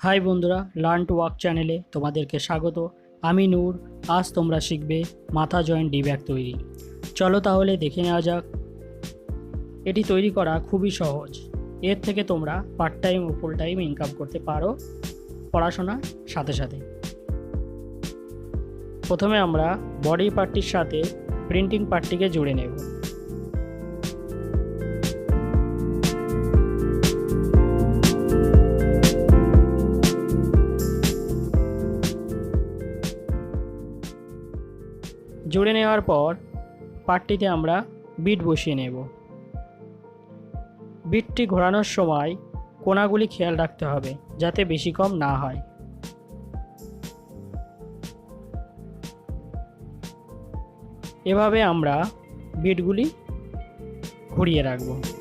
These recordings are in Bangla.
হাই বন্ধুরা লার্ন টু ওয়ার্ক চ্যানেলে তোমাদেরকে স্বাগত। আমি নূর, আজ তোমরা শিখবে মাথা জয়েন্ট ডি ব্যাগ তৈরি। চলো তাহলে দেখে নেওয়া যাক। এটি তৈরি করা খুবই সহজ। এর থেকে তোমরা পার্ট টাইম ও ফুল টাইম ইনকাম করতে পারো পড়াশোনার সাথে সাথে। প্রথমে আমরা বডি পার্টটির সাথে প্রিন্টিং পার্টটিকে জুড়ে নেব। জুড়ে নেওয়ার পর পাটটিতে আমরা বিট বসিয়ে নেব। বিটটি ঘোরানোর সময় কোনাগুলি খেয়াল রাখতে হবে যাতে বেশি কম না হয়। এভাবে আমরা বিটগুলি ঘুরিয়ে রাখব।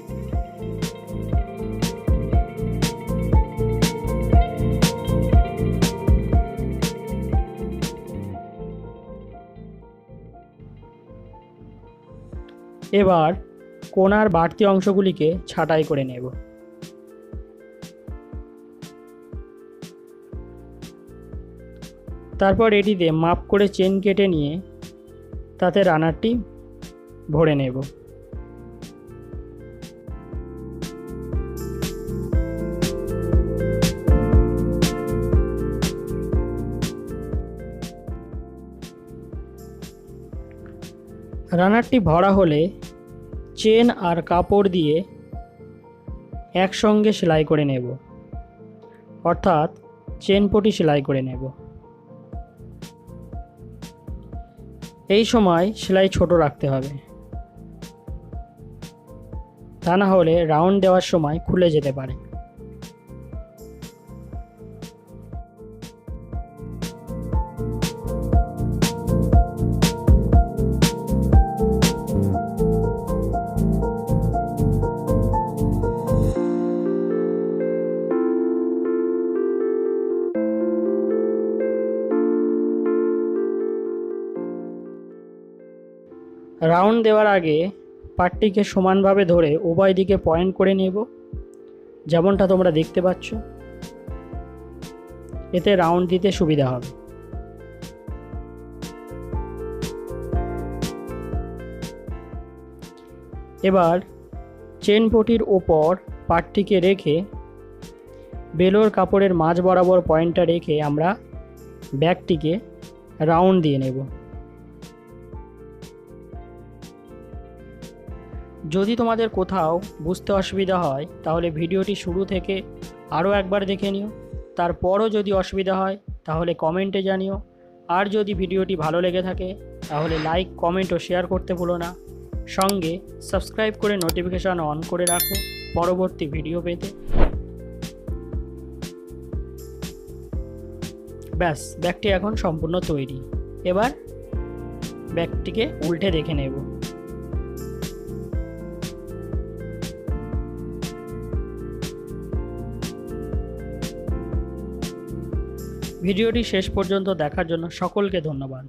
এবার কোনার বাড়তি অংশগুলিকে ছাঁটাই করে নেব। তারপর এটিতে মাপ করে চেন কেটে নিয়ে তাতে রানারটি ভরে নেব। রানারটি ভরা হলে চেন আর কাপড় দিয়ে একসঙ্গে সেলাই করে নেব। অর্থাৎ চেন পটি সেলাই করে নেব। এই সময় সেলাই ছোট রাখতে হবে। তা না হলে রাউন্ড দেওয়ার সময় খুলে যেতে পারে। রাউন্ড দেওয়ার আগে পাটটিকে সমানভাবে ধরে উভয় দিকে পয়েন্ট করে নেব। যেমনটা তোমরা দেখতে পাচ্ছ। এতে রাউন্ড দিতে সুবিধা হবে। এবার চেন পটির ওপর পাটটিকে রেখে বেলোর কাপড়ের মাঝ বরাবর পয়েন্টটা রেখে আমরা ব্যাগটিকে রাউন্ড দিয়ে নেব। যদি তোমাদের কোথাও বুঝতে অসুবিধা হয়, তাহলে ভিডিওটি শুরু থেকে আরও একবার দেখে নিও। তারপরও যদি অসুবিধা হয়, তাহলে কমেন্টে জানিও। আর যদি ভিডিওটি ভালো লেগে থাকে, তাহলে লাইক, কমেন্ট ও শেয়ার করতে ভুলো না। সঙ্গে সাবস্ক্রাইব করে নোটিফিকেশান অন করে রাখো পরবর্তী ভিডিও পেতে। ব্যাস, ব্যাগটি এখন সম্পূর্ণ তৈরি। এবার ব্যাগটিকে উল্টে দেখে নেব। ভিডিওটি শেষ পর্যন্ত দেখার জন্য সকলকে ধন্যবাদ।